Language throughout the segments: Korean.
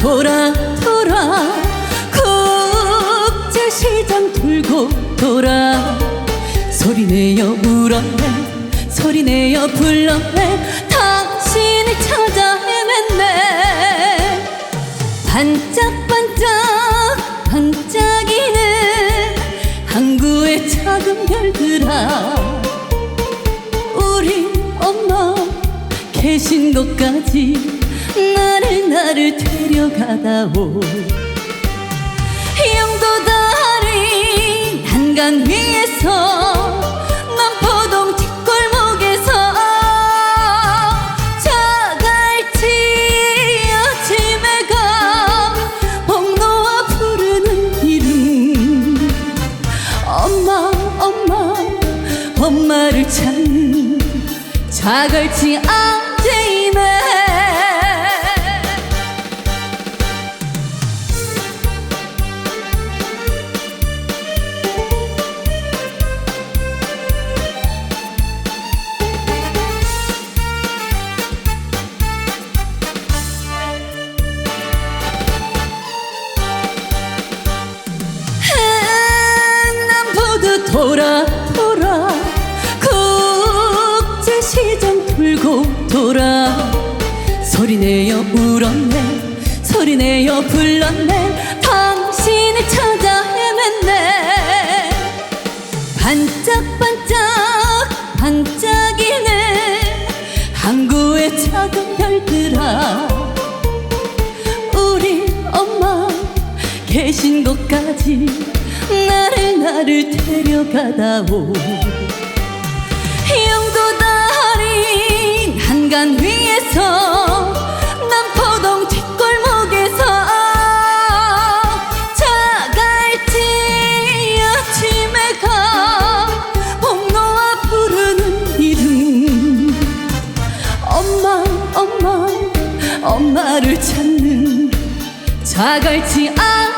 돌아 돌아. 국제시장 돌고 돌아. 소리내어 울었네 소리내어 불렀네 당신을 찾아 헤맸네. 반짝반짝 반짝이는 항구의 작은 별들아 우리 엄마 계신 곳까지 나를 나를 데려가다오. 영도다리 한강 위에서 남포동 뒷골목에서 자갈치 아침에 가 복로와 부르는 이름. 엄마 엄마 엄마를 찾는 자갈치 아 돌아 돌아 국제시장 돌고 돌아. 소리내어 울었네 소리내어 불렀네. 당신을 찾아 헤맸네. 반짝반짝 반짝이는 항구의 작은 별들아 계신 곳까지 나를 나를 데려가다오. 영도 다리 한강 위에서 남포동 뒷골목에서 자갈치 아침에 가 복로와 부르는 이름. 엄마 엄마 엄마를 찾는 자갈치 아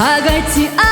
자갈치 아